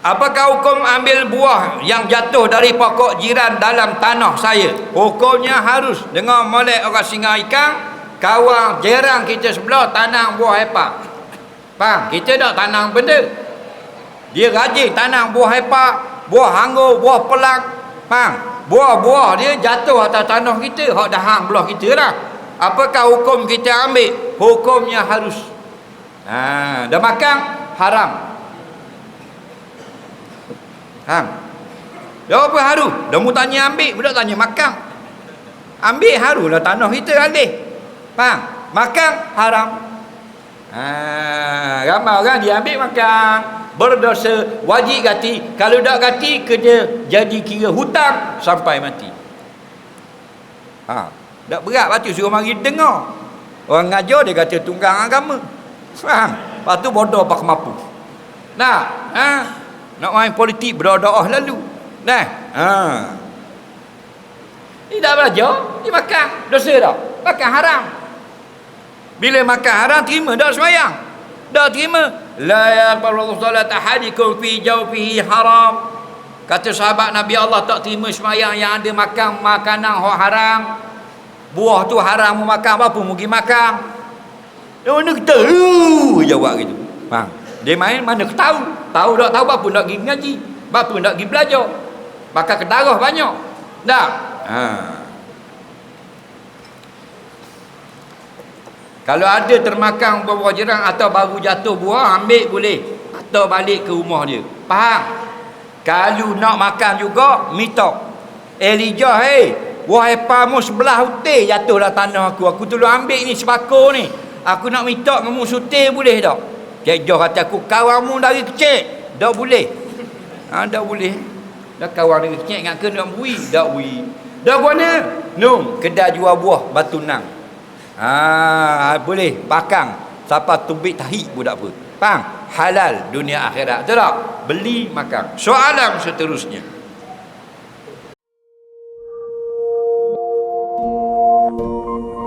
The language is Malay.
Apakah hukum ambil buah yang jatuh dari pokok jiran dalam tanah saya? Hukumnya harus dengan molek orang singa ikan, kawan jerang kita sebelah tanam buah hepa. Faham? Kita tak tanam benda. Dia rajin tanam buah hepa, buah hanggur, buah pelak. Faham? Buah-buah dia jatuh atas tanah kita, hak dah hang belah kita lah. Apakah hukum kita ambil? Hukumnya harus. Ha, dah makan haram. Faham? Dah apa haru? Dah mu tanya ambil, budak tanya makan. Ambil haru lah tanah kita alih. Faham? Makan haram. Ha, ramai orang dia ambil makan. Berdosa, wajib gati. Kalau tak gati, kena jadi kira hutang sampai mati. Ha, tak berat batu suruh mari dengar. Orang ngajar dia kata tunggang agama. Faham? Lepas tu bodoh pak mampu. Nah, ha? Nak main politik berdoa lalu. Nah, ha. Ini tak belajar, dia makan. Dosa tak? Makan haram. Bila makan haram, terima tak semayang? Tak terima. La yaqbalu salata ahadikum fi jawfihi haram. Kata sahabat Nabi Allah tak terima semayang yang ada makan makanan yang haram. Buah tu haram mu makan apa pun mungkin makan. Dia mana kita? Jawab gitu. Faham? Dia main mana tahu. Tahu tak tahu apa nak pergi ngaji. Apa nak pergi belajar. Bakal kedarah banyak. Tak? Ha. Kalau ada termakan buah-buah jerang atau baru jatuh buah, ambil boleh. Atau balik ke rumah dia. Faham? Kalau nak makan juga, minta. Elijah, hei. Buah epamu sebelah hutir jatuhlah tanah aku. Aku tolong ambil ni sebako ni. Aku nak minta kamu sutir boleh tak? Kejoh kata aku kawamu dari kecil. Dah boleh. Ha, dah boleh. Dah kawan dari kecil. Ingat ke nak bui? Dah bui. Dah guana? Nung. Kedai jual buah batu nang. Ha, boleh. Pakang. Siapa tubik tahi pun tak apa. Pang. Halal dunia akhirat. Betul tak? Beli makan. Soalan seterusnya. thank you